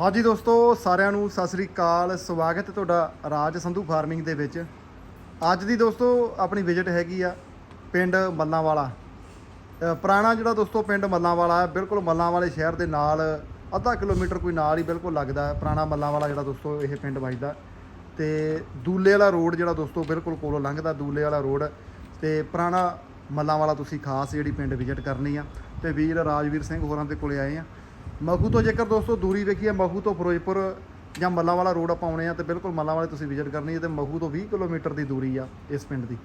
ਹਾਂਜੀ ਦੋਸਤੋ ਸਾਰਿਆਂ ਨੂੰ ਸਤਿ ਸ੍ਰੀ ਅਕਾਲ। ਸਵਾਗਤ ਹੈ ਤੁਹਾਡਾ ਰਾਜ ਸੰਧੂ ਫਾਰਮਿੰਗ ਦੇ ਵਿੱਚ। ਅੱਜ ਦੀ ਦੋਸਤੋ ਆਪਣੀ ਵਿਜ਼ਿਟ ਹੈਗੀ ਆ ਪਿੰਡ ਮੱਲਾਂਵਾਲਾ। ਅ, ਪੁਰਾਣਾ ਜਿਹੜਾ ਦੋਸਤੋ ਪਿੰਡ ਮੱਲਾਂਵਾਲਾ ਹੈ ਬਿਲਕੁਲ ਮੱਲਾਂ ਵਾਲੇ ਸ਼ਹਿਰ ਦੇ ਨਾਲ ਅੱਧਾ ਕਿਲੋਮੀਟਰ ਕੋਈ ਨਾਲ ਹੀ ਬਿਲਕੁਲ ਲੱਗਦਾ ਹੈ। ਪੁਰਾਣਾ ਮੱਲਾਂਵਾਲਾ ਜਿਹੜਾ ਦੋਸਤੋ ਇਹ ਪਿੰਡ ਵੱਜਦਾ ਤੇ ਦੂਲੇ ਵਾਲਾ ਰੋਡ ਜਿਹੜਾ ਦੋਸਤੋ ਬਿਲਕੁਲ ਕੋਲੋਂ ਲੰਘਦਾ ਦੂਲੇ ਵਾਲਾ ਰੋਡ। ਤੇ ਪੁਰਾਣਾ ਮੱਲਾਂ ਵਾਲਾ ਤੁਸੀਂ ਖਾਸ ਜਿਹੜੀ ਪਿੰਡ ਵਿਜ਼ਿਟ ਕਰਨੀ ਆ। ਤੇ ਵੀਰ ਰਾਜਵੀਰ ਸਿੰਘ ਹੋਰਾਂ ਦੇ ਕੋਲੇ ਆਏ ਆ। ਮਖੂ ਤੋਂ ਜੇਕਰ ਦੋਸਤੋ ਦੂਰੀ ਵੇਖੀਏ ਮਖੂ ਤੋਂ ਫਿਰੋਜ਼ਪੁਰ ਜਾਂ ਮੱਲਾਂਵਾਲਾ ਰੋਡ ਆਪਾਂ ਆਉਣੇ ਆ, ਤੇ ਬਿਲਕੁਲ ਮੱਲਾਂਵਾਲੇ ਤੁਸੀਂ ਵਿਜ਼ਿਟ ਕਰਨੀ ਹੈ ਤੇ ਮਖੂ ਤੋਂ 20 ਕਿਲੋਮੀਟਰ ਦੀ ਦੂਰੀ ਆ ਇਸ ਪਿੰਡ ਦੀ।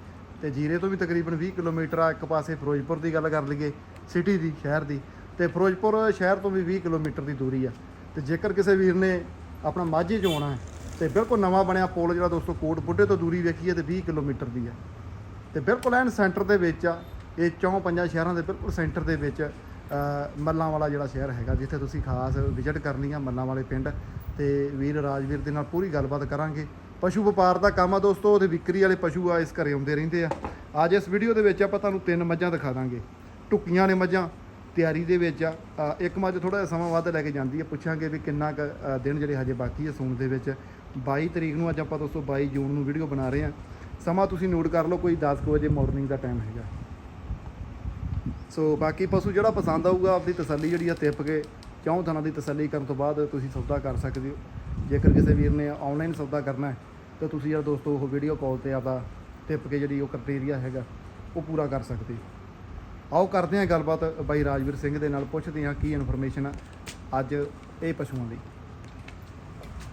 ਤੇ ਜੀਰੇ ਤੋਂ ਵੀ ਤਕਰੀਬਨ 20 ਕਿਲੋਮੀਟਰ ਆ, ਇੱਕ ਪਾਸੇ ਫਿਰੋਜ਼ਪੁਰ ਦੀ ਗੱਲ ਕਰ ਲਈਏ, ਸਿਟੀ ਦੀ, ਸ਼ਹਿਰ ਦੀ। ਤੇ ਫਿਰੋਜ਼ਪੁਰ ਸ਼ਹਿਰ ਤੋਂ ਵੀ 20 ਕਿਲੋਮੀਟਰ ਦੀ ਦੂਰੀ ਆ। ਤੇ ਜੇਕਰ ਕਿਸੇ ਵੀਰ ਨੇ ਆਪਣਾ ਮਾਝੇ 'ਚ ਆਉਣਾ ਹੈ, ਤੇ ਬਿਲਕੁਲ ਨਵਾਂ ਬਣਿਆ ਪੁਲ ਜਿਹੜਾ ਦੋਸਤੋ ਕੋਟ ਬੁੱਢੇ ਤੋਂ ਦੂਰੀ ਵੇਖੀਏ ਤੇ 20 ਕਿਲੋਮੀਟਰ ਦੀ ਆ। ਤੇ ਬਿਲਕੁਲ ਐਨ ਸੈਂਟਰ ਦੇ ਵਿੱਚ ਆ, ਇਹ ਚੌਂ ਪੰਜਾਂ ਸ਼ਹਿਰਾਂ ਦੇ ਬਿਲਕੁਲ ਸੈਂਟਰ ਦੇ ਵਿੱਚ ਮੱਲਾਂ ਵਾਲਾ ਜਿਹੜਾ ਸ਼ਹਿਰ ਹੈਗਾ, ਜਿੱਥੇ ਤੁਸੀਂ ਖਾਸ ਵਿਜ਼ਿਟ ਕਰਨੀ ਆ ਮੱਲਾਂ ਵਾਲੇ ਪਿੰਡ, ਤੇ ਵੀਰ ਰਾਜਵੀਰ ਦੇ ਨਾਲ ਪੂਰੀ ਗੱਲਬਾਤ ਕਰਾਂਗੇ। ਪਸ਼ੂ ਵਪਾਰ ਦਾ ਕੰਮ ਆ ਦੋਸਤੋ, ਉਹਦੇ ਵਿਕਰੀ ਵਾਲੇ ਪਸ਼ੂ ਆ ਇਸ ਘਰੇ ਆਉਂਦੇ ਰਹਿੰਦੇ ਆ। ਅੱਜ ਇਸ ਵੀਡੀਓ ਦੇ ਵਿੱਚ ਆਪਾਂ ਤੁਹਾਨੂੰ ਤਿੰਨ ਮੱਝਾਂ ਦਿਖਾ ਦਾਂਗੇ। ਟੁੱਕੀਆਂ ਨੇ ਮੱਝਾਂ, ਤਿਆਰੀ ਦੇ ਵਿੱਚ ਆ। ਇੱਕ ਮੱਝ ਥੋੜਾ ਜਿਹਾ ਸਮਾਂ ਵੱਧ ਲੈ ਕੇ ਜਾਂਦੀ ਹੈ ਪੁੱਛਾਂਗੇ ਵੀ ਕਿੰਨਾ ਕੁ ਦਿਨ ਜਿਹੜੇ ਹਜੇ ਬਾਕੀ ਆ ਸੂਣ ਦੇ ਵਿੱਚ। 22 ਤਰੀਕ ਨੂੰ ਅੱਜ ਆਪਾਂ ਦੋਸਤੋ 22 ਜੂਨ ਨੂੰ ਵੀਡੀਓ ਬਣਾ ਰਹੇ ਆ। ਸਮਾਂ ਤੁਸੀਂ ਨੋਟ ਕਰ ਲਓ, ਕੋਈ 10 ਕੁ ਵਜੇ ਮਾਰਨਿੰਗ ਦਾ ਟਾਈਮ ਹੈਗਾ। ਸੋ ਬਾਕੀ ਪਸ਼ੂ ਜਿਹੜਾ ਪਸੰਦ ਆਊਗਾ, ਆਪਦੀ ਤਸੱਲੀ ਜਿਹੜੀ ਆ ਤਿੱਪ ਕੇ ਚੌਂ ਥਾਂ ਦੀ ਤਸੱਲੀ ਕਰਨ ਤੋਂ ਬਾਅਦ ਤੁਸੀਂ ਸੌਦਾ ਕਰ ਸਕਦੇ ਹੋ। ਜੇਕਰ ਕਿਸੇ ਵੀਰ ਨੇ ਆਨਲਾਈਨ ਸੌਦਾ ਕਰਨਾ ਹੈ, ਤਾਂ ਤੁਸੀਂ ਯਾਰ ਦੋਸਤੋ, ਉਹ ਵੀਡੀਓ ਕਾਲ ਤੇ ਆਪਦਾ ਤਿੱਪ ਕੇ ਜਿਹੜੀ ਉਹ ਕ੍ਰਾਈਟੇਰੀਆ ਹੈਗਾ, ਉਹ ਪੂਰਾ ਕਰ ਸਕਦੇ ਹੋ। ਆਓ ਕਰਦੇ ਹਾਂ ਗੱਲਬਾਤ ਬਾਈ ਰਾਜਵੀਰ ਸਿੰਘ ਦੇ ਨਾਲ, ਪੁੱਛਦੇ ਹਾਂ ਕੀ ਇਨਫੋਰਮੇਸ਼ਨ ਆ ਅੱਜ ਇਹ ਪਸ਼ੂਆਂ ਦੀ।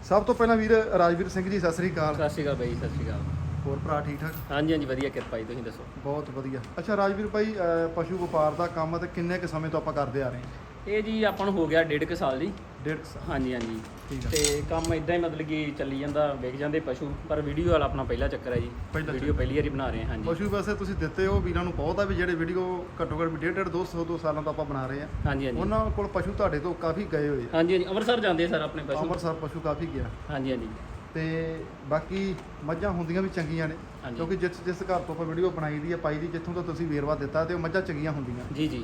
ਸਭ ਤੋਂ ਪਹਿਲਾਂ ਵੀਰ ਰਾਜਵੀਰ ਸਿੰਘ ਜੀ, ਸਤਿ ਸ੍ਰੀ ਅਕਾਲ। ਸਤਿ ਸ਼੍ਰੀ ਅਕਾਲ ਬਾਈ, ਸਤਿ ਸ਼੍ਰੀ ਅਕਾਲ। ਹੋਰ ਭਰਾ ਠੀਕ ਠਾਕ? ਹਾਂਜੀ ਹਾਂਜੀ ਵਧੀਆ ਕਿਰਪਾ ਜੀ ਤੁਸੀਂ ਦੱਸੋ? ਬਹੁਤ ਵਧੀਆ। ਅੱਛਾ ਰਾਜਵੀਰ ਭਾਈ ਅਹ ਪਸ਼ੂ ਵਪਾਰ ਦਾ ਕੰਮ ਤੇ ਕਿੰਨੇ ਕੁ ਸਮੇਂ ਤੋਂ ਆਪਾਂ ਕਰਦੇ ਆ ਰਹੇ ਹਾਂ? ਇਹ ਜੀ ਆਪਾਂ ਨੂੰ ਹੋ ਗਿਆ ਡੇਢ ਕੁ ਸਾਲ ਦੀ ਡੇਢ ਕੁ ਸਾਲ। ਹਾਂਜੀ ਹਾਂਜੀ। ਠੀਕ ਆ। ਤੇ ਕੰਮ ਇਦਾਂ ਹੀ ਮਤਲਬ ਕਿ ਚੱਲੀ ਜਾਂਦਾ ਵਿਕ ਜਾਂਦੇ ਪਸ਼ੂ ਪਰ ਵੀਡੀਓ ਵਾਲਾ ਆਪਣਾ ਪਹਿਲਾ ਚੱਕਰ ਹੈ ਜੀ। ਪਹਿਲਾ ਵੀਡੀਓ ਪਹਿਲੀ ਵਾਰੀ ਬਣਾ ਰਹੇ ਹਾਂ ਹਾਂਜੀ। ਪਸ਼ੂ ਵੈਸੇ ਤੁਸੀਂ ਦਿੱਤੇ ਹੋ ਵੀਰਾਂ ਨੂੰ ਬਹੁਤ ਆ ਵੀ ਜਿਹੜੇ ਵੀਡੀਓ ਘੱਟੋ ਘੱਟ ਵੀ ਡੇਢ ਡੇਢ 200 ਦੋ ਸਾਲਾਂ ਤੋਂ ਆਪਾਂ ਬਣਾ ਰਹੇ ਆ ਹਾਂਜੀ ਹਾਂਜੀ। ਉਹਨਾਂ ਕੋਲ ਪਸ਼ੂ ਤੁਹਾਡੇ ਤੋਂ ਕਾਫੀ ਗਏ ਹੋਏ ਆ। ਹਾਂਜੀ ਹਾਂਜੀ ਅੰਮ੍ਰਿਤਸਰ ਜਾਂਦੇ ਸਰ ਆਪਣੇ ਪਸ਼ੂ। ਅੰਮ੍ਰਿਤਸਰ ਪਸ਼ੂ ਕਾਫੀ ਗਿਆ। ਹਾਂਜੀ ਹਾਂਜੀ। ਤੇ ਬਾਕੀ ਮੱਝਾਂ ਹੁੰਦੀਆਂ ਵੀ ਚੰਗੀਆਂ ਨੇ ਹਾਂਜੀ। ਕਿਉਂਕਿ ਜਿਸ ਜਿਸ ਘਰ ਤੋਂ ਆਪਾਂ ਵੀਡੀਓ ਬਣਾਈ ਦੀ ਆ ਪਾਈ ਦੀ ਜਿੱਥੋਂ ਤੋਂ ਤੁਸੀਂ ਵੇਰਵਾ ਦਿੱਤਾ ਤੇ ਉਹ ਮੱਝਾਂ ਚੰਗੀਆਂ ਹੁੰਦੀਆਂ। ਜੀ ਜੀ।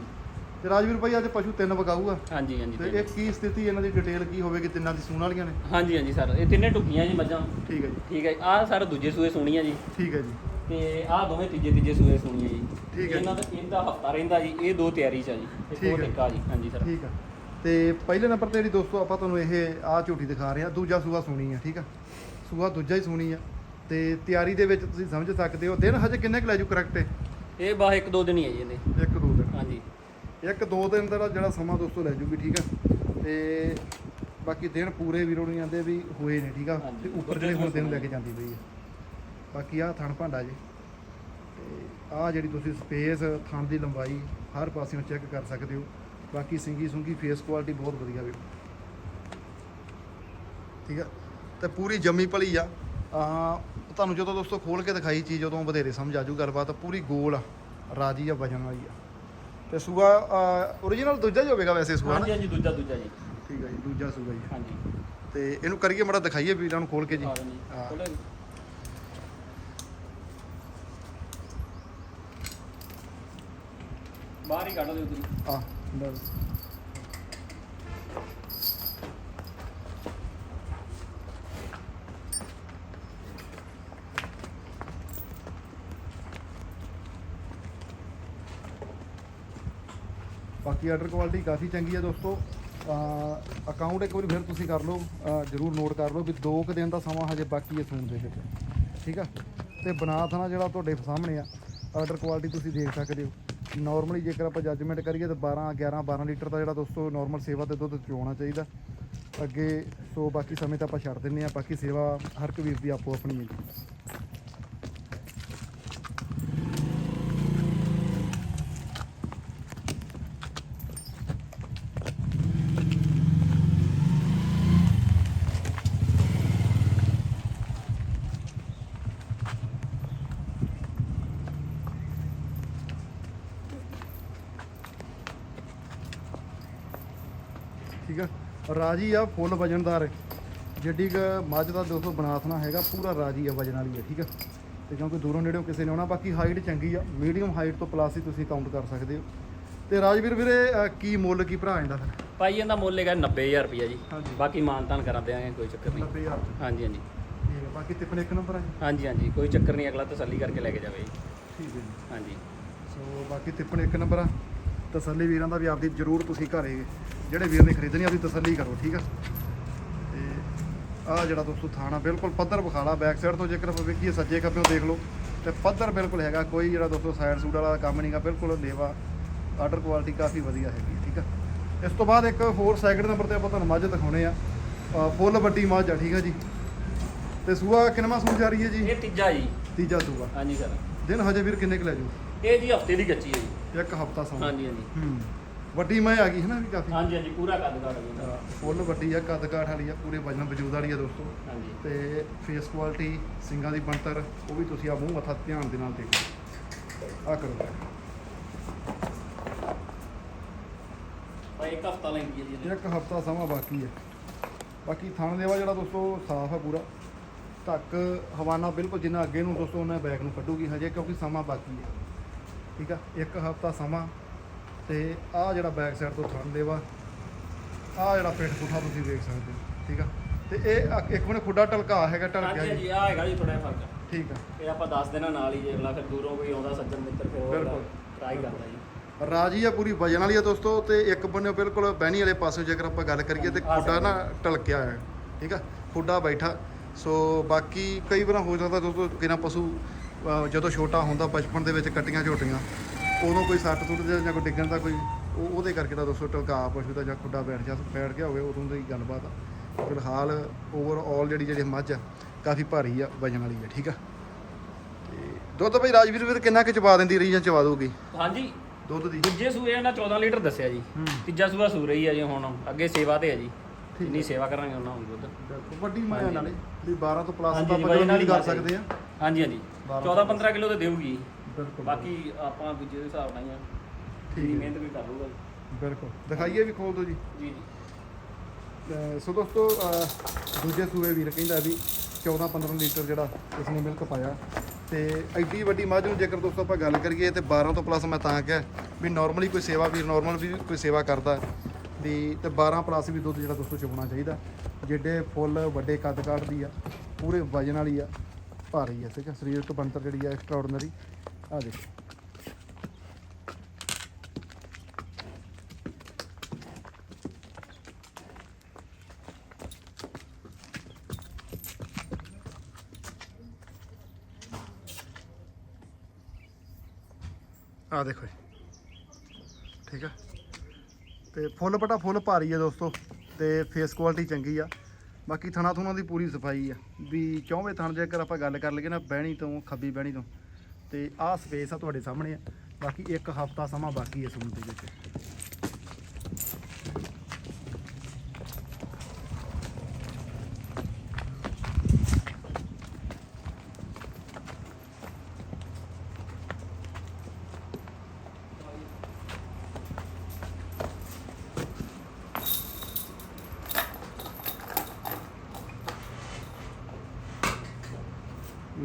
ਤੇ ਰਾਜਵੀਰ ਭਾਈ ਅੱਜ ਪਸ਼ੂ ਤਿੰਨ ਵਗਾਊ ਆ ਹਾਂਜੀ ਹਾਂਜੀ ਤੇ ਇਹ ਕੀ ਸਥਿਤੀ ਇਹਨਾਂ ਦੀ ਡਿਟੇਲ ਕੀ ਹੋਵੇਗੀ ਤਿੰਨਾਂ ਦੀ ਸੂਣ ਵਾਲੀਆਂ ਨੇ? ਹਾਂਜੀ ਹਾਂਜੀ ਸਰ ਇਹ ਤਿੰਨੇ ਟੁਕੀਆਂ ਜੀ ਮੱਝਾਂ। ਠੀਕ ਹੈ ਜੀ। ਠੀਕ ਹੈ ਆਹ ਸਰ ਦੂਜੇ ਸੂਏ ਸੋਣੀਆਂ ਜੀ। ਠੀਕ ਹੈ ਜੀ। ਤੇ ਆਹ ਦੋਵੇਂ ਤੀਜੇ ਤੀਜੇ ਸੂਏ ਸੋਣੀਆਂ ਜੀ। ਠੀਕ ਹੈ ਇਹਨਾਂ ਦਾ ਇਹਦਾ ਹਫਤਾ ਰਹਿੰਦਾ ਜੀ ਇਹ ਦੋ ਤਿਆਰੀ ਚ ਆ ਜੀ ਠੀਕ ਇੱਕ ਹੋਰ ਹੈ। ਟਿੱਕਾ ਜੀ। ਹਾਂਜੀ ਸਰ। ਠੀਕ ਆ ਤੇ ਪਹਿਲੇ ਨੰਬਰ ਤੇ ਜਿਹੜੀ ਦੋਸਤੋ ਆਪਾਂ ਤੁਹਾਨੂੰ ਇਹ ਆਹ ਝੂਠੀ ਦਿਖਾ ਰਹੇ ਆ ਦੂਜਾ ਸੂਆ ਸੁਣੀ ਆ ਠੀਕ ਆ? ਸੂਆ ਦੂਜਾ ਹੀ ਸੁਣੀ ਆ। ਤੇ ਤਿਆਰੀ ਦੇ ਵਿੱਚ ਤੁਸੀਂ ਸਮਝ ਸਕਦੇ ਹੋ ਦਿਨ ਹਜੇ ਕਿੰਨੇ ਕੁ ਲੈ ਜੂ ਕਰੈਕਟ ਇਹ ਬਾ ਇੱਕ ਦੋ ਦਿਨ ਹੀ ਹੈ ਜੀ ਇਹਦੇ। ਇੱਕ ਦੋ ਦਿਨ। ਹਾਂਜੀ। ਇੱਕ ਦੋ ਦਿਨ ਦਾ ਜਿਹੜਾ ਸਮਾਂ ਦੋਸਤੋ ਲੈ ਜੂਗੀ ਠੀਕ ਆ? ਤੇ ਬਾਕੀ ਦਿਨ ਪੂਰੇ ਵੀਰੋ ਨਹੀਂ ਆਂਦੇ ਵੀ ਹੋਏ ਨੇ ਠੀਕ ਆ। ਤੇ ਉੱਪਰ ਜਿਹੜੇ ਹੁਣ ਦਿਨ ਲੈ ਕੇ ਜਾਂਦੀ ਪਈ ਆ। ਬਾਕੀ ਆ ਥਣ ਭਾਂਡਾ ਜੀ। ਤੇ ਆ ਜਿਹੜੀ ਤੁਸੀਂ ਸਪੇਸ ਥਣ ਦੀ ਲੰਬਾਈ ਹਰ ਪਾਸਿਓਂ ਚੈੱਕ ਕਰ ਸਕਦੇ ਹੋ। ਬਾਕੀ ਸਿੰਗੀ ਸੁੰਗੀ ਫੇਸ ਕੁਆਲਿਟੀ ਬਹੁਤ ਵਧੀਆ ਵੀ। ਠੀਕ ਆ? ਤੇ ਪੂਰੀ ਜੰਮੀ ਭਲੀ ਆ। ਆ ਤੁਹਾਨੂੰ ਜਦੋਂ ਦੋਸਤੋ ਖੋਲ ਕੇ ਦਿਖਾਈ ਚੀਜ਼ ਉਦੋਂ ਵਧੇਰੇ ਸਮਝ ਆ ਜੂ ਗੱਲਬਾਤ। ਪੂਰੀ ਗੋਲ ਆ ਰਾਜੀ ਆ ਵਜਨ ਵਾਲੀ ਆ। ਤੇ ਸੂਆ origignal ਦੂਜਾ ਹੀ ਹੋਵੇਗਾ ਵੈਸੇ ਸੂਆ ਹਾਂਜੀ ਹਾਂਜੀ ਦੂਜਾ ਦੂਜਾ ਜੀ। ਠੀਕ ਆ ਜੀ ਦੂਜਾ ਸੂਆ ਜੀ। ਹਾਂਜੀ। ਤੇ ਇਹਨੂੰ ਕਰੀਏ ਮੜਾ ਦਿਖਾਈਏ ਵੀਰਾਂ ਨੂੰ ਖੋਲ ਕੇ ਜੀ। ਹਾਂ। ਬਾਹਰ ਹੀ ਕੱਢ ਦਿਓ ਤੁਸੀਂ। ਆ ਬਾਕੀ ਆਰਡਰ ਕੁਆਲਿਟੀ ਕਾਫੀ ਚੰਗੀ ਹੈ ਦੋਸਤੋ। ਅਕਾਊਂਟ ਇੱਕ ਵਾਰੀ ਫਿਰ ਤੁਸੀਂ ਕਰ ਲਓ ਜਰੂਰ ਨੋਟ ਕਰ ਲਓ ਵੀ 2 ਕੁ ਦਿਨ ਦਾ ਸਮਾਂ ਹਜੇ ਬਾਕੀ ਹੈ ਸੂਣ ਦੇ ਵਿੱਚ। ਠੀਕ ਆ? ਤੇ ਬਣਾ ਥਣਾ ਜਿਹੜਾ ਤੁਹਾਡੇ ਸਾਹਮਣੇ ਆ। ਆਰਡਰ ਕੁਆਲਿਟੀ ਤੁਸੀਂ ਦੇਖ ਸਕਦੇ ਹੋ। ਨਾਰਮਲੀ ਜੇਕਰ ਆਪਾਂ ਜੱਜਮੈਂਟ ਕਰੀਏ ਤਾਂ 12 11 12 ਲੀਟਰ ਦਾ ਜਿਹੜਾ ਦੋਸਤੋ ਨਾਰਮਲ ਸੇਵਾ ਤੇ ਦੁੱਧ ਚੋਣਾ ਚਾਹੀਦਾ। ਅੱਗੇ, ਸੋ ਬਾਕੀ ਸਮੇਂ ਤਾਂ ਆਪਾਂ ਛੱਡ ਦਿੰਨੇ ਆ ਬਾਕੀ ਸੇਵਾ ਹਰ ਇੱਕ ਵੀਰ ਦੀ ਆਪੋ ਆਪਣੀ ਹੈ ਜੀ ਠੀਕ ਆ ਰਾਜੀ ਆ ਫੁੱਲ ਵਜਨਦਾਰ। ਜਿੱਡੀ ਕ ਮੱਝ ਦਾ 200 ਬਨਾਥਣਾ ਹੈਗਾ ਪੂਰਾ ਰਾਜੀ ਆ ਵਜਨ ਵਾਲੀ ਆ ਠੀਕ ਆ? ਤੇ ਕਿਉਂਕਿ ਦੂਰੋਂ ਨੇੜਿਓਂ ਕਿਸੇ ਨੇ ਆਉਣਾ ਬਾਕੀ ਹਾਈਟ ਚੰਗੀ ਆ। ਮੀਡੀਅਮ ਹਾਈਟ ਤੋਂ ਪਲੱਸ ਹੀ ਤੁਸੀਂ ਕਾਊਂਟ ਕਰ ਸਕਦੇ ਹੋ। ਤੇ ਰਾਜਵੀਰ ਵੀਰੇ ਕੀ ਮੁੱਲ ਕੀ ਭਰਾ ਜਾਂਦਾ ਫਿਰ? ਭਾਈ ਇਹਦਾ ਮੁੱਲ ਹੈਗਾ 90000 ਰੁਪਇਆ ਜੀ। ਹਾਂਜੀ। ਬਾਕੀ ਮਾਨਤਾਨ ਕਰਾ ਦਿਆਂਗੇ ਕੋਈ ਚੱਕਰ ਨਹੀਂ। 90000 ਚ। ਹਾਂਜੀ ਹਾਂਜੀ। ਠੀਕ ਹੈ ਬਾਕੀ ਤਿਪਨ ਇੱਕ ਨੰਬਰ ਆ ਜੀ। ਹਾਂਜੀ ਹਾਂਜੀ। ਕੋਈ ਚੱਕਰ ਨਹੀਂ ਅਗਲਾ ਤਸੱਲੀ ਕਰਕੇ ਲੈ ਕੇ ਜਾਵੇ ਜੀ। ਠੀਕ ਹੈ ਜੀ। ਹਾਂਜੀ। ਸੋ ਬਾਕੀ ਤਿੱਪਣ ਇੱਕ ਨੰਬਰ ਆ। ਤਸੱਲੀ ਵੀਰਾਂ ਦਾ ਵੀ ਆਪਦੀ ਜ਼ਰੂਰ ਤੁਸੀਂ ਘਰੇ ਜਿਹੜੇ ਵੀਰ ਨੇ ਖਰੀਦਣੀ ਆਪਦੀ ਤਸੱਲੀ ਕਰੋ ਠੀਕ ਆ? ਤੇ ਆ ਜਿਹੜਾ ਦੋਸਤੋ ਥਾਣਾ ਬਿਲਕੁਲ ਪੱਧਰ ਵਿਖਾਲਾ ਬੈਕ ਸਾਈਡ ਤੋਂ ਜੇਕਰ ਆਪਾਂ ਵੇਖੀਏ ਸੱਜੇ ਖੱਬੇੋਂ ਦੇਖ ਲਓ ਤੇ ਪੱਧਰ ਬਿਲਕੁਲ ਹੈਗਾ ਕੋਈ ਜਿਹੜਾ ਦੋਸਤੋ ਸਾਈਡ ਸੂਡ ਵਾਲਾ ਕੰਮ ਨਹੀਂਗਾ ਬਿਲਕੁਲ ਲੇਵਾ ਆਰਡਰ ਕੁਆਲਿਟੀ ਕਾਫੀ ਵਧੀਆ ਹੈਗੀ ਠੀਕ ਆ? ਇਸ ਤੋਂ ਬਾਅਦ ਇੱਕ ਹੋਰ ਸੈਕਿੰਡ ਨੰਬਰ ਤੇ ਆਪਾਂ ਤੁਹਾਨੂੰ ਮੱਝ ਦਿਖਾਉਣੇ ਆ ਫੁੱਲ ਵੱਡੀ ਮੱਝ ਆ ਠੀਕ ਆ ਜੀ? ਤੇ ਸੂਆ ਕਿੰਨਵਾਂ ਸੂਆ ਜਾ ਰਹੀ ਹੈ ਜੀ? ਇਹ ਤੀਜਾ ਜੀ। ਤੀਜਾ ਸੂਆ। ਹਾਂਜੀ ਸਰ। ਦਿਨ ਹਜੇ ਵੀਰ ਕਿੰਨੇ ਕੁ ਲੈ ਜੂ ਇਹ ਜੀ ਹਫ਼ਤੇ ਦੀ ਕੱਚੀ ਹੈ ਜੀ। ਇੱਕ ਹਫਤਾ ਸਮਾਂ। ਹਾਂਜੀ ਹਾਂਜੀ। ਹੂੰ। ਵੱਡੀ ਮੈਂ ਆ ਗਈ ਹੈ ਨਾ ਵੀ ਕਾਫੀ। ਹਾਂਜੀ ਹਾਂਜੀ ਪੂਰਾ ਕੱਦ ਕਾਠ ਜੀ। ਇਹਦਾ। ਫੁੱਲ ਵੱਡੀ ਆ ਕੱਦ ਕਾਠ ਵਾਲੀ ਆ ਪੂਰੇ ਵਜਨ ਵਜੂਦ ਵਾਲੀ ਆ ਦੋਸਤੋ। ਹਾਂਜੀ। ਤੇ ਫੇਸ ਕੁਆਲਿਟੀ ਸਿੰਗਾਂ ਦੀ ਬਣਤਰ ਉਹ ਵੀ ਤੁਸੀਂ ਆ ਮੂੰਹ ਮੱਥਾ ਧਿਆਨ ਦੇ ਨਾਲ ਦੇਖੋ। ਆ ਕਰੋ। ਭਾਈ ਇੱਕ ਹਫਤਾ ਲੈਂਦੀ ਹੈ ਜੀ। ਇੱਕ ਹਫਤਾ ਸਮਾਂ ਬਾਕੀ ਹੈ। ਬਾਕੀ ਥਣ ਦੇਵਾ ਜਿਹੜਾ ਦੋਸਤੋ ਸਾਫ਼ ਆ ਪੂਰਾ। ਧੱਕ ਹਵਾਨਾ ਬਿਲਕੁਲ ਜਿੰਨਾ ਅੱਗੇ ਨੂੰ ਦੋਸਤੋ ਉਹਨਾਂ ਬੈਕ ਨੂੰ ਕੱਢੂਗੀ ਹਜੇ ਕਿਉਂਕਿ ਸਮਾਂ ਬਾਕੀ ਹੈ। ਠੀਕ ਆ? ਇੱਕ ਹਫਤਾ ਸਮਾਂ ਤੇ ਆ ਜਿਹੜਾ ਬੈਕ ਸਾਈਡ ਤੋਂ ਥਣ ਦੇਵਾ ਆ ਜਿਹੜਾ ਪਿੱਠ ਪੁੱਠਾ ਤੁਸੀਂ ਦੇਖ ਸਕਦੇ ਹੋ ਠੀਕ ਆ? ਤੇ ਇਹ ਇੱਕ ਮਿੰਟ ਖੁੱਡਾ ਟਲਕਾ ਹੈਗਾ ਟਲਕਿਆ ਹਾਂਜੀ ਜੀ। ਆ ਹੈਗਾ ਜੀ ਥੋੜਾ ਫ਼ਰਕ। ਠੀਕ ਆ। ਇਹ ਆਪਾਂ ਦੱਸ ਦੇਣਾ ਨਾਲ ਹੀ ਜੇ ਅਗਲਾ ਫਿਰ ਦੂਰੋਂ ਕੋਈ ਆਉਂਦਾ ਸੱਜਣ ਮਿੱਤਰ ਫਿਰ ਉਹ ਬਿਲਕੁਲ। ਟਰਾਈ ਕਰਦਾ ਜੀ। ਰਾਜੀ ਆ ਪੂਰੀ ਵਜਨ ਵਾਲੀ ਆ ਦੋਸਤੋ ਤੇ ਇੱਕ ਬੰਨੇ ਬਿਲਕੁਲ ਬਹਿਣੀ ਵਾਲੇ ਪਾਸੇ ਜੇਕਰ ਆਪਾਂ ਗੱਲ ਕਰੀਏ ਤੇ ਖੁੱਡਾ ਨਾ ਟਲਕਿਆ ਹੈ ਠੀਕ ਆ? ਖੁੱਡਾ ਬੈਠਾ। ਸੋ ਬਾਕੀ ਕਈ ਵਾਰ ਹੋ ਜਾਂਦਾ ਦੋਸਤੋ ਕਿਨਾ ਪਸ਼ੂ ਜਦੋਂ ਛੋਟਾ ਹੁੰਦਾ ਬਚਪਨ ਦੇ ਵਿੱਚ ਕੱਟੀਆਂ ਝੋਟੀਆਂ ਉਦੋਂ ਕੋਈ ਸੱਟ ਸੁੱਟ ਜਾਂ ਜਾਂ ਕੋਈ ਡਿੱਗਣ ਦਾ ਕੋਈ ਉਹ ਉਹਦੇ ਕਰਕੇ ਤਾਂ ਦੋਸਤੋ ਟਲਕਾ ਪਸ਼ੂ ਦਾ ਜਾਂ ਖੁੱਡਾ ਬੈਠ ਜਾ ਬੈਠ ਗਿਆ ਹੋਵੇ ਉਦੋਂ ਦੀ ਗੱਲਬਾਤ ਆ। ਫਿਲਹਾਲ ਓਵਰਆਲ ਜਿਹੜੀ ਜਿਹੜੀ ਮੱਝ ਆ ਕਾਫੀ ਭਾਰੀ ਆ ਵਜਨ ਵਾਲੀ ਆ ਠੀਕ ਆ? ਤੇ ਦੁੱਧ ਭਾਈ ਰਾਜਵੀਰ ਵੀਰ ਕਿੰਨਾ ਕਿ ਚਵਾ ਦਿੰਦੀ ਰਹੀ ਜਾਂ ਚਵਾ ਦੂਗੀ ਹਾਂਜੀ। ਦੁੱਧ ਦੀ? ਦੂਜੇ ਸੂਏ ਇਹਨਾਂ 14 ਲੀਟਰ ਦੱਸਿਆ ਜੀ। ਤੀਜਾ ਸੂਆ ਸੂ ਰਹੀ ਹੈ ਜੀ ਹੁਣ ਅੱਗੇ ਸੇਵਾ ਤੇ ਹੈ ਜੀ। ਹੈ। ਸੇਵਾ ਕਰਾਂਗੇ ਉਹਨਾਂ ਹੁਣ ਦੁੱਧ। ਵੱਡੀ ਮਾਇਆ ਹਾਂਜੀ। ਨਾਲੇ ਵੀ 12 ਤੋਂ ਪਲੱਸ ਤਾਂ ਆਪਾਂ ਵੀ ਕਰ। ਸਕਦੇ ਆ। ਹਾਂਜੀ ਹਾਂਜੀ। ਬਾਰਾਂ 14 15 ਕਿਲੋ ਤੇ ਦੇਊਗੀ। ਬਿਲਕੁਲ ਬਾਕੀ ਆਪਾਂ ਦੂਜੇ ਦੇ ਹਿਸਾਬ ਨਾਲ ਹੀ ਆ। ਠੀਕ ਹੈ। ਮਿਹਨਤ ਵੀ ਕਰ ਲੂਗਾ ਬਿਲਕੁਲ। ਦਿਖਾਈਏ ਵੀ ਖੋਲ ਦੋ ਜੀ। ਜੀ ਜੀ। ਅਹ ਸੋ ਦੋਸਤੋ ਅਹ ਦੂਜੇ ਸੂਏ ਵੀਰ ਕਹਿੰਦਾ ਵੀ 14 15 ਲੀਟਰ ਜਿਹੜਾ ਇਸਨੇ ਮਿਲਕ ਪਾਇਆ। ਤੇ ਐਡੀ ਵੱਡੀ ਮੱਝ ਨੂੰ ਜੇਕਰ ਦੋਸਤੋ ਆਪਾਂ ਗੱਲ ਕਰੀਏ ਤੇ 12 ਤੋਂ ਪਲੱਸ ਮੈਂ ਤਾਂ ਕਿਹਾ ਵੀ ਨਾਰਮਲੀ ਕੋਈ ਸੇਵਾ ਵੀਰ ਨਾਰਮਲ ਵੀ ਕੋਈ ਸੇਵਾ ਕਰਦਾ। ਵੀ ਤੇ 12 ਪਲੱਸ ਵੀ ਦੁੱਧ ਜਿਹੜਾ ਦੋਸਤੋ ਚੁਗਣਾ ਚਾਹੀਦਾ। ਜਿੱਡੇ ਫੁੱਲ ਵੱਡੇ ਕੱਦ ਕਾਠ ਦੀ ਆ ਪੂਰੇ ਵਜਨ ਵਾਲੀ ਆ ਭਾਰੀ ਆ ਠੀਕ ਆ। ਸਰੀਰਕ ਬਣਤਰ ਜਿਹੜੀ ਆ ਐਕਸਟਰਾਆਰਡਨਰੀ ਆ ਦੇਖੋ। ਆ ਦੇਖੋ ਜੀ। ਠੀਕ ਆ? ਤੇ ਫੁੱਲ ਪਟਾ ਫੁੱਲ ਭਾਰੀ ਆ ਦੋਸਤੋ, ਤੇ ਫੇਸ ਕੁਆਲਿਟੀ ਚੰਗੀ ਆ। ਬਾਕੀ ਥਣਾ ਥੁਣਾ ਦੀ ਪੂਰੀ ਸਫ਼ਾਈ ਆ। ਵੀ ਚੌਵੇਂ ਥਣ ਜੇਕਰ ਆਪਾਂ ਗੱਲ ਕਰ ਲਈਏ ਨਾ ਬਹਿਣੀ ਤੋਂ, ਖੱਬੀ ਬਹਿਣੀ ਤੋਂ ਤੇ ਆਹ ਸਪੇਸ ਆ ਤੁਹਾਡੇ ਸਾਹਮਣੇ ਆ। ਬਾਕੀ ਇੱਕ ਹਫਤਾ ਸਮਾਂ ਬਾਕੀ ਹੈ ਸੂਣ ਦੇ ਵਿੱਚ।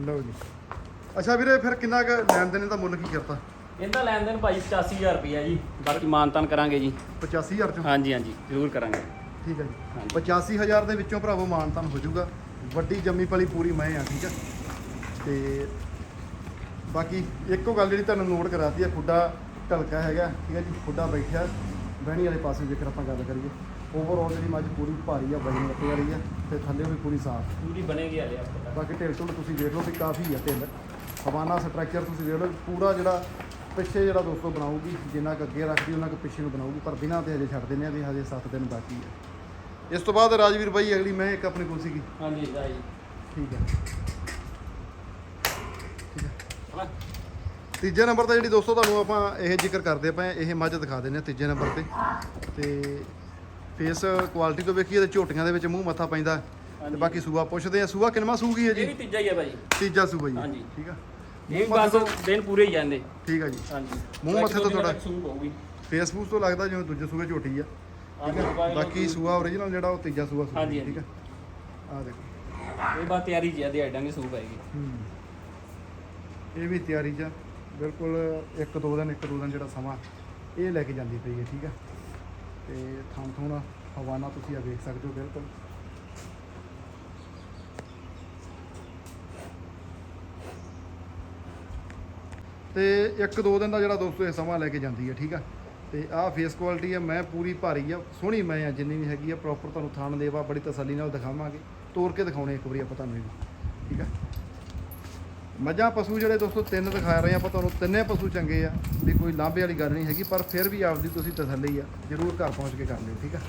ਲਓ ਜੀ। ਅੱਛਾ ਵੀਰੇ ਫਿਰ ਕਿੰਨਾ ਕੁ ਲੈਣ ਦੇਣ ਦਾ ਮੁੱਲ ਕੀ ਕਰਤਾ? ਇਹਦਾ ਲੈਣ ਦੇਣ ਭਾਈ 85000 ਰੁਪਇਆ ਜੀ ਬਾਕੀ ਮਾਨਤਾਨ ਕਰਾਂਗੇ ਜੀ। 85000 ਚੋਂ? ਹਾਂਜੀ ਹਾਂਜੀ ਜ਼ਰੂਰ ਕਰਾਂਗੇ। ਠੀਕ ਹੈ। ਜੀ। 85000 ਦੇ ਵਿੱਚੋਂ ਭਰਾਵੋ ਮਾਨਤਾਨ ਹੋ ਜਾਊਗਾ। ਵੱਡੀ ਜੰਮੀ ਪਲੀ ਪੂਰੀ ਮੈਂ ਆ ਠੀਕ ਹੈ ਤੇ ਬਾਕੀ ਇੱਕੋ ਗੱਲ ਜਿਹੜੀ ਤੁਹਾਨੂੰ ਨੋਟ ਕਰਾਤੀ ਆ ਖੁੱਡਾ ਢਲਕਾ ਹੈਗਾ ਠੀਕ ਹੈ ਜੀ? ਖੁੱਡਾ ਬੈਠਿਆ ਬਹਿਣੀ ਵਾਲੇ ਪਾਸੇ ਜੇਕਰ ਆਪਾਂ ਗੱਲ ਕਰੀਏ। ਓਵਰਆਲ ਜਿਹੜੀ ਮੱਝ ਪੂਰੀ ਭਾਰੀ ਆ ਵਜਨ ਵਾਲੀ ਆ ਤੇ ਥੱਲੇ ਵੀ ਪੂਰੀ ਸਾਫ਼। ਪੂਰੀ ਬਣੇਗੀ ਹਲੇ ਤੱਕ ਬਾਕੀ ਢਿੱਲ ਢੁੱਲ ਤੁਸੀਂ ਦੇਖ ਲਓ ਵੀ ਕਾਫੀ ਆ ਢਿੱਲ। ਹਵਾਨਾ ਸਟਰਕਚਰ ਤੁਸੀਂ ਦੇਖ ਲਓ ਪੂਰਾ ਜਿਹੜਾ ਪਿੱਛੇ ਜਿਹੜਾ ਦੋਸਤੋ ਬਣਾਊਗੀ ਜਿੰਨਾ ਕੁ ਅੱਗੇ ਰੱਖਦੀ ਉਹਨਾਂ ਕੁ ਪਿੱਛੇ ਨੂੰ ਬਣਾਊਗੀ ਪਰ ਬਿਨਾਂ ਤੇ ਹਜੇ ਛੱਡ ਦਿੰਦੇ ਆ ਵੀ ਹਜੇ 7 ਦਿਨ ਬਾਕੀ ਆ। ਇਸ ਤੋਂ ਬਾਅਦ ਰਾਜਵੀਰ ਬਾਈ ਅਗਲੀ ਮੈਂ ਇੱਕ ਆਪਣੇ ਕੋਲ ਸੀਗੀ ਹਾਂਜੀ ਦਾ ਜੀ ਠੀਕ ਹੈ। ਹਨਾ? ਤੀਜੇ ਨੰਬਰ ਤੇ ਜਿਹੜੀ ਦੋਸਤੋ ਤੁਹਾਨੂੰ ਆਪਾਂ ਇਹ ਜ਼ਿਕਰ ਕਰਦੇ ਪਏ ਇਹ ਮੱਝ ਦਿਖਾ ਦਿੰਦੇ ਆ ਤੀਜੇ ਨੰਬਰ ਤੇ। ਤੇ ਫੇਸ ਕੁਆਲਿਟੀ ਤੋਂ ਵੇਖੀਏ ਤੇ ਝੋਟੀਆਂ ਦੇ ਵਿੱਚ ਮੂੰਹ ਮੱਥਾ ਪੈਂਦਾ ਤੇ। ਬਾਕੀ ਸੂਆ ਪੁੱਛਦੇ ਆ। ਸੂਆ ਕਿੰਨਵਾਂ ਸੂਗੀ ਹੈ ਇਹ ਵੀ ਜੀ ਤੀਜਾ ਹੀ ਹੈ ਭਾਈ ਤੀਜਾ ਸੂਆ ਜੀ। ਹਾਂਜੀ। ਠੀਕ ਆ। ਵੀ ਬਸ ਦਿਨ ਪੂਰੇ ਹੀ ਜਾਂਦੇ। ਠੀਕ ਆ ਜੀ। ਹਾਂਜੀ। ਮੂੰਹ ਮੱਥੇ ਤੋਂ ਥੋੜ੍ਹਾ- ਸੂਪ ਹੋਊਗੀ। ਫੇਸਬੁੱਕ ਤੋਂ ਲੱਗਦਾ ਜਿਵੇਂ ਦੂਜੇ ਸੂਏ ਝੋਟੀ ਆ। ਠੀਕ ਆ? ਬਾਕੀ ਸੂਆ ਓਰੀਜਨਲ ਜਿਹੜਾ ਉਹ ਤੀਜਾ ਸੂਆ ਸੂਆ ਹਾਂਜੀ, ਠੀਕ ਆ? ਆ ਦੇਖੋ। ਇਹ ਬਾਤ ਤਿਆਰੀ ਜੀ ਆ ਦਿਹਾੜਾਂ ਦੀ ਸੂਪ ਆਏਗੀ ਹੂੰ। ਇਹ ਵੀ ਤਿਆਰੀ 'ਚ ਆ। ਬਿਲਕੁਲ ਇੱਕ ਦੋ ਦਿਨ ਇੱਕ ਦੋ ਦਿਨ ਜਿਹੜਾ ਸਮਾਂ ਇਹ ਲੈ ਕੇ ਜਾਂਦੀ ਪਈ ਹੈ ਠੀਕ ਆ? ਤੇ ਥਾਂ ਥੋਣਾ ਹਵਾਨਾ ਤੁਸੀਂ ਆ ਵੇਖ ਸਕਦੇ ਹੋ ਬਿਲਕੁਲ। ਤੇ ਇੱਕ ਦੋ ਦਿਨ ਦਾ ਜਿਹੜਾ ਦੋਸਤੋ ਇਹ ਸਮਾਂ ਲੈ ਕੇ ਜਾਂਦੀ ਹੈ, ਠੀਕ ਆ? ਤੇ ਆਹ ਫੇਸ ਕੁਆਲਿਟੀ ਆ ਮੈਂ ਪੂਰੀ ਭਾਰੀ ਆ, ਸੋਹਣੀ ਮੈਂ ਆ, ਜਿੰਨੀ ਵੀ ਹੈਗੀ ਆ ਪ੍ਰੋਪਰ ਤੁਹਾਨੂੰ ਥਾਣ ਦੇਵਾ, ਬੜੀ ਤਸੱਲੀ ਨਾਲ ਦਿਖਾਵਾਂਗੇ। ਤੋੜ ਕੇ ਦਿਖਾਉਣੇ ਇੱਕ ਵਾਰੀ ਆਪਾਂ ਤੁਹਾਨੂੰ ਇਹ ਵੀ ਠੀਕ ਆ? ਮੱਝਾਂ, ਪਸ਼ੂ ਜਿਹੜੇ ਦੋਸਤੋ ਤਿੰਨ ਦਿਖਾ ਰਹੇ ਆ, ਆਪਾਂ ਤੁਹਾਨੂੰ ਤਿੰਨੇ ਪਸ਼ੂ ਚੰਗੇ ਆ, ਵੀ ਕੋਈ ਲਾਂਭੇ ਵਾਲੀ ਗੱਲ ਨਹੀਂ ਹੈਗੀ, ਪਰ ਫਿਰ ਵੀ ਆਪਦੀ ਤੁਸੀਂ ਤਸੱਲੀ ਆ, ਜ਼ਰੂਰ ਘਰ ਪਹੁੰਚ ਕੇ ਕਰ ਲਿਓ, ਠੀਕ ਆ?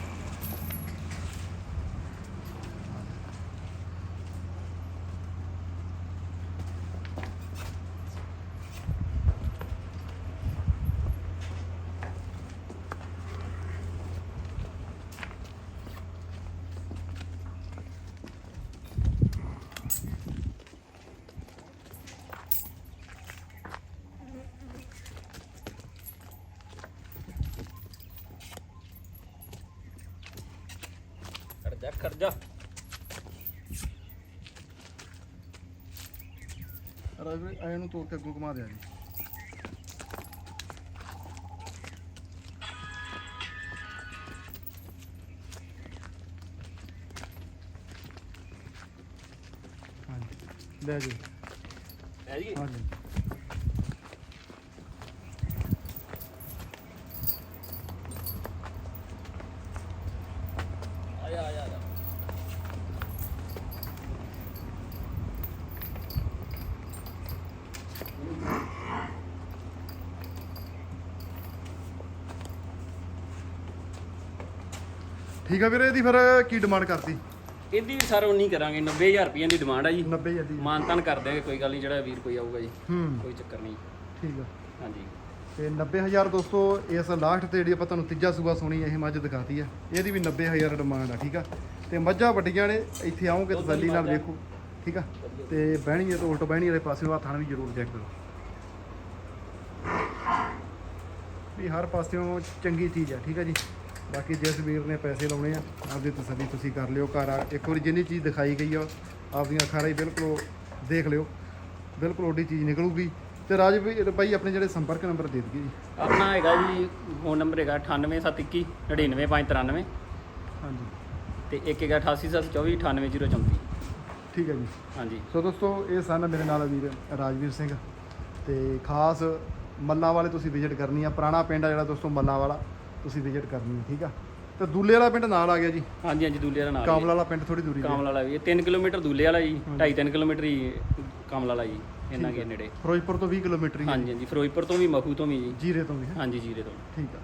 ਖੜ ਜਾ। ਰਵੀ ਆਏ ਨੂੰ ਤੋੜ ਕੇ ਅੱਗੋਂ ਘੁਮਾ ਦਿਆ ਜੀ। ਹਾਂਜੀ। ਲੈ ਜੀ। ਲੈ ਜੀ। ਹਾਂਜੀ ਆ ਜਾ ਆ ਜਾ ਆ ਜਾ ਠੀਕ ਆ ਵੀਰੇ ਇਹਦੀ ਫਿਰ ਕੀ ਡਿਮਾਂਡ ਕਰਤੀ ਇਹਦੀ ਵੀ ਸਰ ਉਨੀ ਕਰਾਂਗੇ 90000 ਰੁਪਏ ਦੀ ਡਿਮਾਂਡ ਆ ਜੀ। 90 ਜਦੀ ਮਾਨਤਾਨ ਕਰ ਦਿਆਂਗੇ ਕੋਈ ਗੱਲ ਨਹੀਂ ਜਿਹੜਾ ਵੀਰ ਕੋਈ ਆਊਗਾ ਜੀ। ਹੂੰ। ਕੋਈ ਚੱਕਰ ਨਹੀਂ ਠੀਕ ਆ। ਹਾਂਜੀ। ਤੇ 90000 ਦੋਸਤੋ ਇਸ ਲਾਸਟ ਤੇ ਜਿਹੜੀ ਆਪਾਂ ਤੁਹਾਨੂੰ ਤੀਜਾ ਸੂਆ ਸੁਣੀ ਇਹ ਮੱਝ ਦਿਖਾਤੀ ਆ। ਇਹਦੀ ਵੀ 90000 ਡਿਮਾਂਡ ਆ ਠੀਕ ਆ। ਤੇ ਮੱਝਾਂ ਵੱਡੀਆਂ ਨੇ ਇੱਥੇ ਆਓਗੇ ਤਸੱਲੀ ਨਾਲ ਵੇਖੋ ਠੀਕ ਆ। ਤੇ ਬਹਿਣੀ ਹੈ ਤਾਂ ਉਲਟ ਬਹਿਣੀ ਵਾਲੇ ਪਾਸੇ ਆ ਥਣ ਵੀ ਜ਼ਰੂਰ ਚੈੱਕ ਕਰੋ ਵੀ ਹਰ ਪਾਸਿਓਂ ਚੰਗੀ ਚੀਜ਼ ਆ ਠੀਕ ਆ ਜੀ। ਬਾਕੀ ਜਿਸ ਵੀਰ ਨੇ ਪੈਸੇ ਲਾਉਣੇ ਆ ਆਪਦੀ ਤਸੱਲੀ ਤੁਸੀਂ ਕਰ ਲਿਓ ਘਰ ਆ ਇੱਕ ਵਾਰੀ ਜਿੰਨੀ ਚੀਜ਼ ਦਿਖਾਈ ਗਈ ਆ ਆਪਦੀਆਂ ਅੱਖਾਂ ਰਾਹੀਂ ਬਿਲਕੁਲ ਦੇਖ ਲਿਓ ਬਿਲਕੁਲ ਓਡੀ ਚੀਜ਼ ਨਿਕਲੂਗੀ। ਤੇ ਰਾਜ ਭਾਈ ਆਪਣੇ ਜਿਹੜੇ ਸੰਪਰਕ ਨੰਬਰ ਦੇ ਦਈਏ ਜੀ। ਆਪਣਾ ਹੈਗਾ ਜੀ ਫੋਨ ਨੰਬਰ ਹੈਗਾ 98721 99593 ਹਾਂਜੀ। ਤੇ ਇੱਕ ਹੈਗਾ 88724 98034 ਠੀਕ ਹੈ ਜੀ। ਹਾਂਜੀ। ਸੋ ਦੋਸਤੋ ਇਹ ਸਨ ਮੇਰੇ ਨਾਲ ਵੀਰ ਰਾਜਵੀਰ ਸਿੰਘ ਤੇ ਖਾਸ ਮੱਲਾਂ ਵਾਲੇ ਤੁਸੀਂ ਵਿਜ਼ਿਟ ਕਰਨੀ ਆ ਪੁਰਾਣਾ ਪਿੰਡ ਆ ਜਿਹੜਾ ਦੋਸਤੋ ਮੱਲਾਂ ਵਾਲਾ। ਤੁਸੀਂ ਵਿਜ਼ਿਟ ਕਰਨੀ ਆ ਠੀਕ ਆ? ਤੇ ਦੂਲੇ ਵਾਲਾ ਪਿੰਡ ਨਾਲ ਆ ਗਿਆ ਜੀ। ਹਾਂਜੀ ਹਾਂਜੀ ਦੂਲੇ ਦਾ ਨਾਲ ਕਾਮਲ ਵਾਲਾ ਪਿੰਡ ਥੋੜੀ ਦੂਰੀ ਤੇ ਕਾਮਲ ਵਾਲਾ ਵੀ 3 ਕਿਲੋਮੀਟਰ ਦੂਲੇ ਵਾਲਾ ਜੀ 2.5 3 ਕਿਲੋਮੀਟਰ ਹੀ ਕਾਮਲ ਵਾਲਾ ਜੀ ਠੀਕ ਕੇ ਹੈ। ਨੇੜੇ। ਫਿਰੋਜ਼ਪੁਰ ਤੋਂ 20 ਕਿਲੋਮੀਟਰ ਹੀ ਹੈ। ਹਾਂਜੀ ਹਾਂਜੀ ਫਿਰੋਜ਼ਪੁਰ ਤੋਂ ਵੀ ਮਖੂ ਤੋਂ ਵੀ ਜੀ। ਜੀਰੇ ਤੋਂ ਵੀ ਹੈ। ਹਾਂਜੀ ਜੀਰੇ ਤੋਂ। ਠੀਕ ਆ।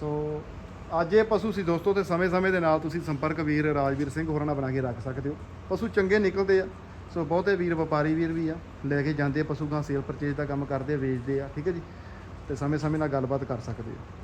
ਸੋ ਅੱਜ ਇਹ ਪਸ਼ੂ ਸੀ ਦੋਸਤੋ ਤੇ ਸਮੇਂ-ਸਮੇਂ ਦੇ ਨਾਲ ਤੁਸੀਂ ਸੰਪਰਕ ਵੀਰ ਰਾਜਵੀਰ ਸਿੰਘ ਹੋਰਾਂ ਨਾਲ ਬਣਾ ਕੇ ਰੱਖ ਸਕਦੇ ਹੋ। ਪਸ਼ੂ ਚੰਗੇ ਨਿਕਲਦੇ ਆ। ਸੋ ਬਹੁਤੇ ਵੀਰ ਵਪਾਰੀ ਵੀਰ ਵੀ ਆ। ਲੈ ਕੇ ਜਾਂਦੇ ਆ ਪਸ਼ੂ ਗਾਂ ਸੇਲ ਪਰਚੇਜ ਦਾ ਕੰਮ ਕਰਦੇ ਆ ਵੇਚਦੇ ਆ ਠੀਕ ਹੈ ਜੀ। ਤੇ ਸਮੇਂ-ਸਮੇਂ ਨਾਲ ਗੱਲਬਾਤ ਕਰ ਸਕਦੇ ਆ।